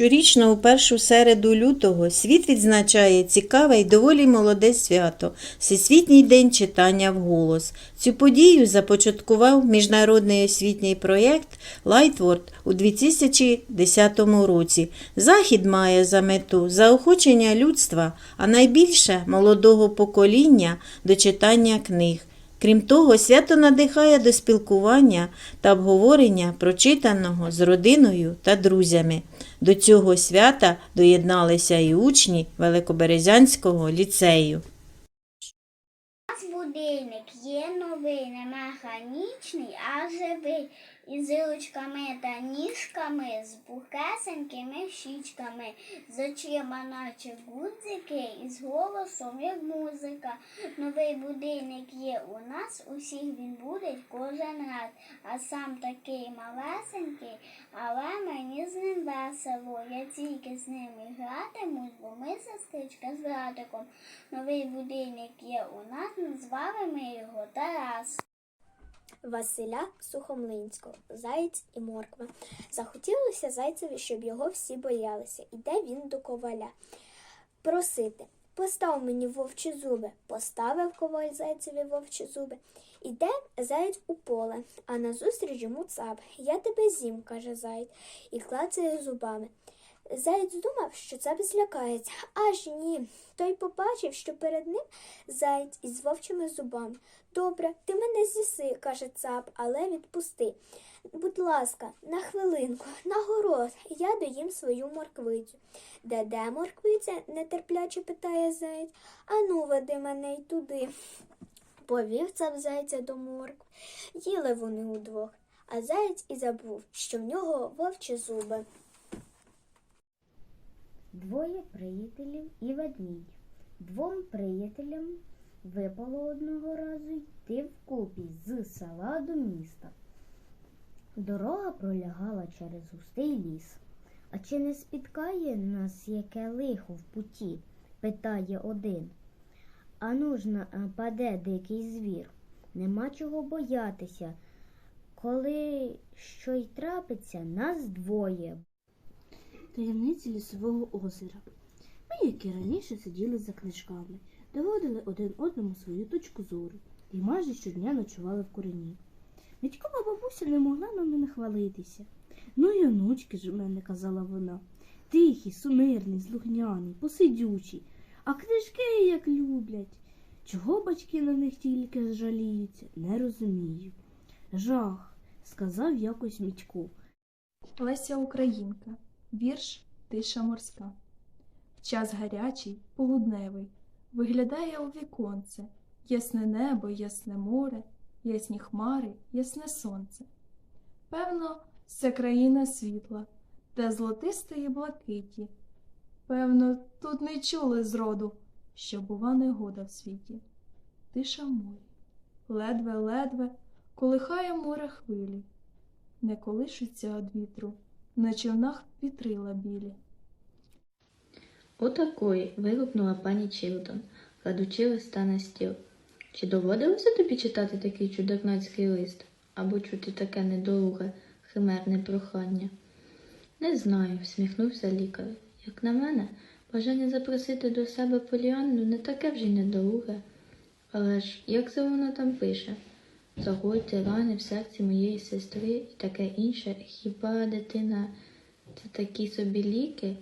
Щорічно у першу середу лютого світ відзначає цікаве й доволі молоде свято Всесвітній день читання вголос. Цю подію започаткував міжнародний освітній проєкт Лайтворд у 2010 році. Захід має за мету заохочення людства, а найбільше молодого покоління до читання книг. Крім того, свято надихає до спілкування та обговорення прочитаного з родиною та друзями. До цього свята доєдналися і учні Великоберезянського ліцею. Нас будильник є новий, не механічний, а живий. Із ручками та ніжками, з пухесенькими щічками, з очима наче гудзики, і з голосом як музика. Новий будильник є у нас, усіх він буде кожен раз. А сам такий малесенький, але мені з ним весело. Я тільки з ним і гратимусь, бо ми сестричка з братиком. Новий будильник є у нас, назвали ми його Тарас. Василя Сухомлинського, Заєць і морква. Захотілося зайцеві, щоб його всі боялися. Іде він до коваля. Просити. Постав мені вовчі зуби. Поставив коваль зайцеві вовчі зуби. Іде заєць у поле, а назустріч йому цап. Я тебе з'їм, каже заєць, і клацає зубами. Заєць думав, що цап злякається, аж ні. Той побачив, що перед ним заєць із вовчими зубами. Добре, ти мене з'їси, каже цап, але відпусти. Будь ласка, на хвилинку, на город, я доїм свою морквицю. Де де морквиця? нетерпляче питає заєць. Ану, веди мене й туди. Повів цап зайця до моркв. Їли вони удвох, а заєць і забув, що в нього вовчі зуби. Двоє приятелів і ведмідь. Двом приятелям випало одного разу йти вкупі з села до міста. Дорога пролягала через густий ліс. А чи не спіткає нас яке лихо в путі? питає один. А нужна паде дикий звір. Нема чого боятися. Коли що й трапиться, нас двоє. Таємниці лісового озера. Ми, як і раніше, сиділи за книжками, доводили один одному свою точку зору і майже щодня ночували в курені. Дядькова бабуся не могла нами не хвалитися. Ну й онучки ж мене, казала вона. Тихий, сумирний, слухняний, посидючий, а книжки як люблять. Чого батьки на них тільки жаліються, не розумію. Жах, сказав якось Мітько. Леся Українка. Вірш Тиша морська. В час гарячий, полудневий, виглядає у віконце ясне небо, ясне море, ясні хмари, ясне сонце. Певно, це країна світла, де золотистої блакиті. Певно, тут не чули зроду, що бува негода в світі. Тиша морі, ледве-ледве колихає море хвилі, не колишуться од вітру на човнах вітрила білі. Отакої. вигукнула пані Чілтон, кладучи листа на стіл. Чи доводилося тобі читати такий чудернацький лист або чути таке недолуге, химерне прохання? Не знаю, всміхнувся лікар. Як на мене, бажання запросити до себе Поліанну не таке вже й недолуге. Але ж як це воно там пише? Загойте рани в серці моєї сестри і таке інше. Хіба дитина це такі собі ліки?